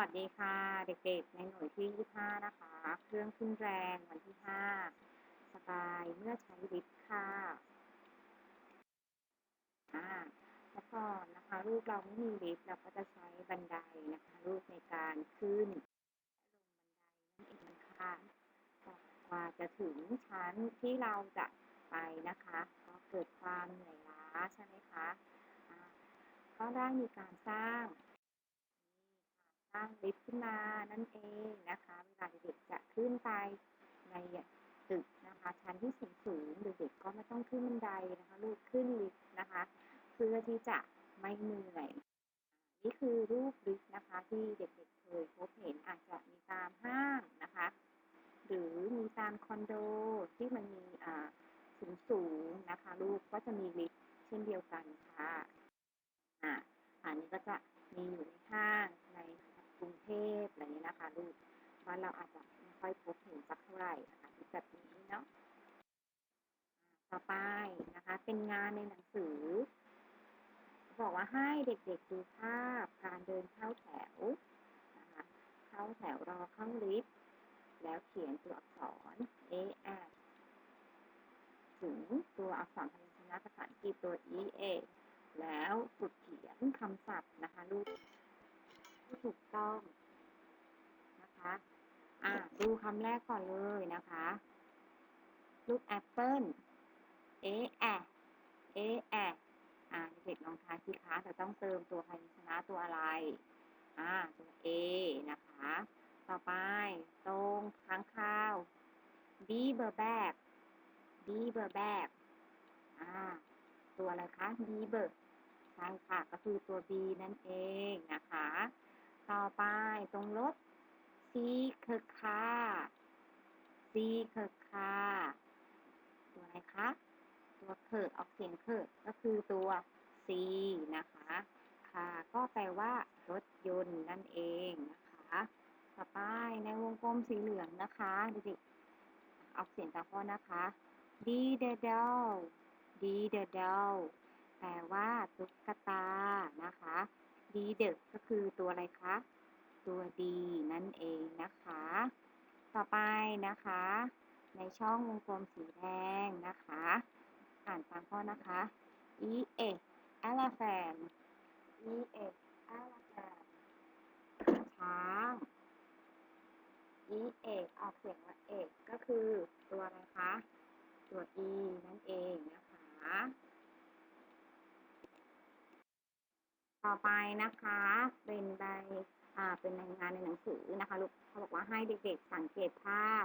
วัสดีค่ะ เด็กๆ ในหน่วยที่ 25 นะคะ เครื่องขึ้นแรงวันที่ 5 สบายเมื่อใช้ลิฟต์ค่ะอ่าแล้วก่อนนะคะลูกเราไม่มีลิฟต์เราก็จะใช้บันไดนะคะลูกในการขึ้นลงบันไดนั่นเองค่ะกว่าจะถึงชั้นที่เราจะไปนะคะ ก็เกิดความเหนื่อยล้าใช่ไหมคะก็ได้มีการสร้าง ลิฟต์ขึ้นมานั่นเองนะคะเวลาเด็กๆจะขึ้นไปในตึกนะคะชั้นที่สูงสูงเด็กๆก็ไม่ต้องขึ้นบันไดนะคะลูกขึ้นลิฟต์นะคะ เพื่อที่จะไม่เหนื่อยนี่คือรูปลิฟต์นะคะที่เด็กๆเคยพบเห็นอาจจะมีตามห้างนะคะ หรือมีตามคอนโดที่มันมีอ่าสูงสูงๆนะคะ ลูกก็จะมีลิฟต์เช่นเดียวกันค่ะอ่าอันนี้ก็จะมีอยู่ในห้าง รุงเทพอะไรนี้นะคะลูกบ้านเราอาจจะไม่ค่อยพบเห็นสักเท่าไหร่นะคะแบบนี้เนาะต่อไปนะคะ เป็นงานในหนังสือ บอกว่าให้เด็กๆดูภาพการเดินเข้าแถวนะคะเข้าแถวรอเข้าลิฟต์แล้วเขียนตัวอักษร A S ถึงตัวอักษรพยัญชนะภาษาอังกฤษตัว E A แล้วฝึกเขียนคำศัพท์นะคะลูก ที่ถูกต้องนะคะอ่าดูคำแรกก่อนเลยนะคะ ลูกแอปเปิ้ลเอแอเอแออ่าเด็กลองทายสิคะเราต้องเติมตัวพยัญชนะตัวอะไร อ่าตัว A นะคะ ต่อไปตรงค้างคาว B เบอร์แบก B เบอร์แบกอ่าตัวอะไรคะ B เบอร์ใช่ค่ะ ก็คือตัว B นั่นเองนะคะ ต่อไปตรงรถ C เคอคา C เคอคาตัวอะไรคะ ตัวเคอออกเสียงเคอก็คือตัว C นะคะค่ะก็แปลว่ารถยนต์นั่นเองนะคะ ต่อไปในวงกลมสีเหลืองนะคะเด็กๆออกเสียงตามพ่อนะคะ D the doll D the doll แปลว่าตุ๊กตานะคะ D the ก็คือตัวอะไรคะ ตัว D นั่นเองนะคะ ต่อไปนะคะ ในช่องวงกลมสีแดงนะคะ อ่านตามพ่อนะคะ E A elephant E A elephant ช้าง E เอกออกเสียงว่าเอกก็คือตัวอะไรคะ ตัว E นั่นเองนะคะ ต่อไปนะคะ เป็นใบอ่าเป็นรายงานในหนังสือนะคะลูกเขาบอกว่าให้เด็กๆสังเกตภาพ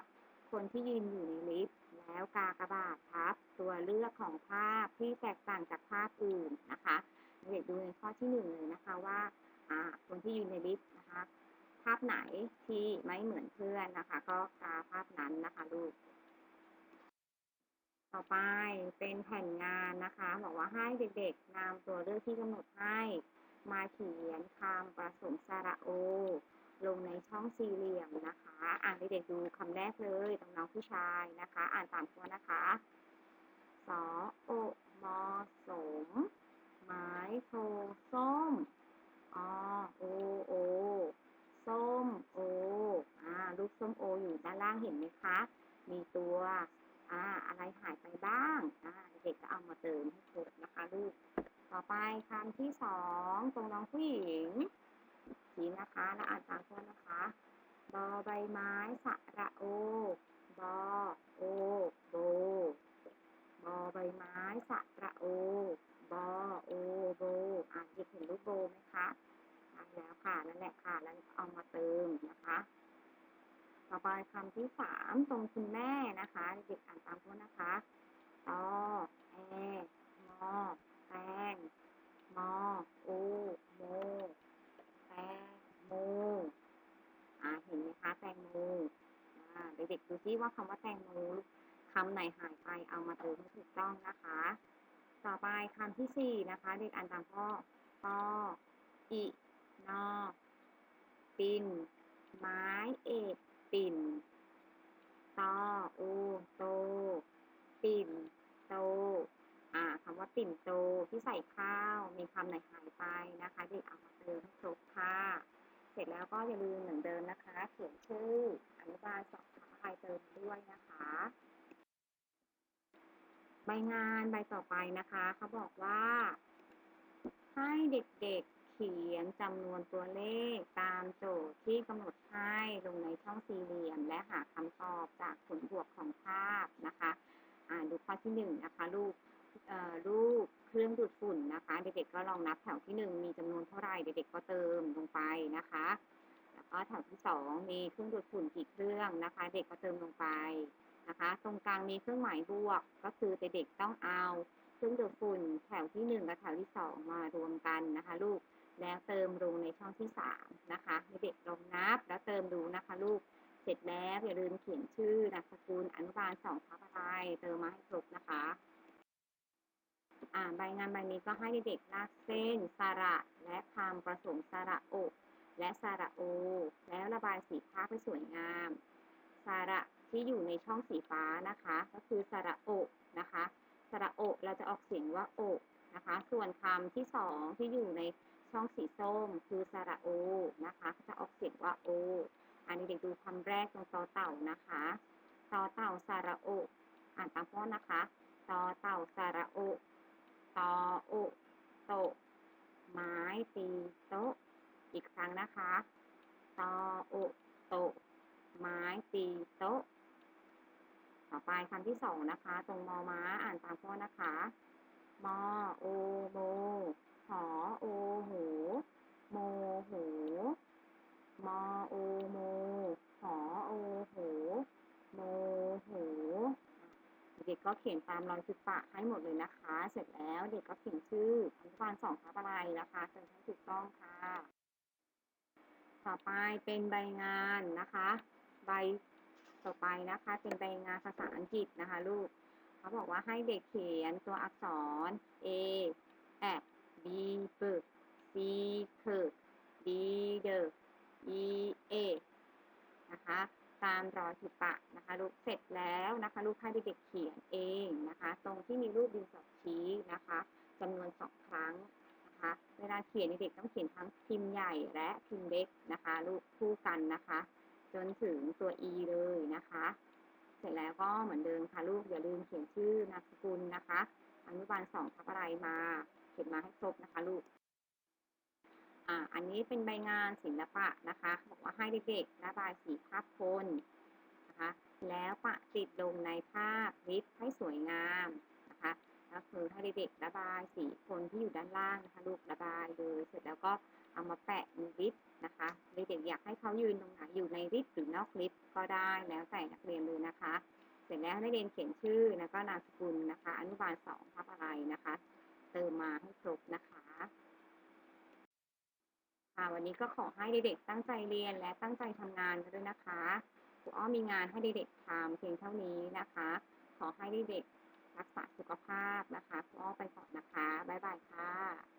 คนที่ยืนอยู่ในลิฟต์แล้วกากบาททับตัวเลือกของภาพที่แตกต่างจากภาพอื่นนะคะเด็กดูในข้อที่หนึ่งเลยนะคะว่าอ่าคนที่ยืนในลิฟต์นะคะภาพไหนที่ไม่เหมือนเพื่อนนะคะ ก็กาภาพนั้นนะคะลูกต่อไปเป็นแผ่นงานนะคะ บอกว่าให้เด็กๆนำตัวเลือกที่กำหนดให้ มาเขียนคำผสมสระโอ ลงในช่องสี่เหลี่ยมนะคะ อ่านเด็กๆดูคำแรกเลยตรงน้องผู้ชายนะคะ อ่านตามตัวนะคะสอโอมอสมไม้โทส้มอโอโอส้มโออ่าลูกส้มโออยู่ด้านล่างเห็นไหมคะ มีตัวอ่าอะไรหายไปบ้างอ่าเด็กก็เอามาเติมให้ครบนะคะลูก ต่อไปคำที่สองตรงน้องผู้หญิงชี้นะคะแล้วอ่านตามตัวนะคะบอใบไม้สระโอบอโอโบบอใบไม้สระโอบอโอโบอ่านเด็กเห็นรูปโบไหมคะใช่แล้วค่ะนั่นแหละค่ะแล้วเอามาเติมนะคะ ต่อไปคำที่สามตรงคุณแม่นะคะเด็กอ่านตามตัวนะคะตอแอมอ แตงมอโอโมแตงโมอ่าเห็นไหมคะแตงโมอ่าเด็กๆดูซิว่าคำว่าแตงโมคำไหนหายไปเอามาเติมให้ถูกต้องนะคะ ต่อไปคำที่สี่นะคะ เด็กอ่านตามพ่อปออินอปินไม้เอกปิ่นตอโอโต ปิ่น โต อ่าคำว่า ปิ่นโตที่ใส่ข้าว มีคำไหนหายไปนะคะเด็กเอามาเติมให้ครบค่ะ เสร็จแล้วก็อย่าลืมเหมือนเดิมนะคะ เขียนชื่ออนุบาลสองทับอะไรเติมด้วยนะคะ ใบงานใบต่อไปนะคะเขาบอกว่า ให้เด็กๆเขียนจำนวนตัวเลขตามโจทย์ที่กำหนดให้ลงในช่องสี่เหลี่ยม และหาคำตอบจากผลบวกของภาพนะคะ อ่านดูข้อที่หนึ่งนะคะรูปเอ่อ รูปเครื่องดูดฝุ่นนะคะ เด็กๆก็ลองนับแถวที่หนึ่งมีจำนวนเท่าไหร่เด็กๆก็เติมลงไปนะคะ แล้วก็แถวที่สองมีเครื่องดูดฝุ่นกี่เครื่องนะคะ เด็กก็เติมลงไปนะคะ ตรงกลางมีเครื่องหมายบวก ก็คือเด็กๆต้องเอาเครื่องดูดฝุ่นแถวที่หนึ่งกับแถวที่สองมารวมกันนะคะ ลูกแล้วเติมลงในช่องที่สามนะคะเด็กลองนับแล้วเติมดูนะคะลูกเสร็จแล้วอย่าลืมเขียนชื่อนามสกุลอนุบาลสองทับอะไรเติมมาให้ครบนะคะ ใบงานใบนี้ก็ให้เด็กๆลากเส้นสระ และคำประสงค์สระโอและสระโอ แล้วระบายสีภาพให้สวยงามสระที่อยู่ในช่องสีฟ้านะคะ ก็คือสระโอนะคะสระโอเราจะออกเสียงว่าโอนะคะ ส่วนคำที่สองที่อยู่ในช่องสีส้ม คือสระโอนะคะจะออกเสียงว่าโออันนี้เด็กดูคำแรกตรงต่อเต่านะคะต่อเต่าสระโออ่านตามพ่อนะคะต่อเต่าสระโอ ตอโอโตไม้ตีโต๊ะ อีกครั้งนะคะตอโอโตไม้ตีโต๊ะ ต่อไปคำที่สองนะคะ ตรงมอม้าอ่านตามพ่อนะคะ มอโอโมหอโอหูโมหูมอโอโมหอโอหูโมหู ด็กก็เขียนตามรอยจุดปะให้หมดเลยนะคะ เสร็จแล้วเด็กก็เขียนชื่ออนุบาลสองทับอะไรนะคะเติมให้ถูกต้องค่ะ ต่อไปเป็นใบงานนะคะ ใบต่อไปนะคะ เป็นใบงานภาษาอังกฤษนะคะ ลูกเขาบอกว่าให้เด็กเขียนตัวอักษร A A B B C K D D E A นะคะ ตามรอยจุดปะนะคะลูกเสร็จแล้วนะคะลูกให้เด็กๆเขียนเองนะคะ ตรงที่มีรูปดินสอชี้นะคะจำนวนสองครั้งนะคะเวลาเขียนเด็กๆต้องเขียนทั้งพิมพ์ใหญ่และพิมพ์เล็กนะคะลูกคู่กันนะคะ จนถึงตัว e เลยนะคะ เสร็จแล้วก็เหมือนเดิมค่ะลูกอย่าลืมเขียนชื่อนามสกุลนะคะอนุบาลสองทับอะไรมา เขียนมาให้ครบนะคะลูก อ่าอันนี้เป็นใบงานศิลปะนะคะบอกว่าให้เด็กๆระบายสีภาพคนนะคะแล้วปะติดลงในภาพลิปให้สวยงามนะคะก็คือให้เด็กๆระบายสีคนที่อยู่ด้านล่างนะคะลูกระบายเลยเสร็จแล้วก็เอามาแปะในลิปนะคะเด็กๆอยากให้เขายืนตรงไหนอยู่ในลิปหรือนอกลิปก็ได้แล้วแต่นักเรียนเลยนะคะ เสร็จแล้วให้นักเรียนเขียนชื่อแล้วก็นามสกุลนะคะ อนุบาลสองทับอะไรนะคะ เติมมาให้ครบนะคะ ค่ะ วันนี้ก็ขอให้เด็กๆตั้งใจเรียนและตั้งใจทำงานกันด้วยนะคะครูอ้อมีงานให้เด็กๆทำเพียงเท่านี้นะคะ ขอให้เด็กๆรักษาสุขภาพนะคะครูอ้อไปก่อนนะคะบ๊ายบายค่ะ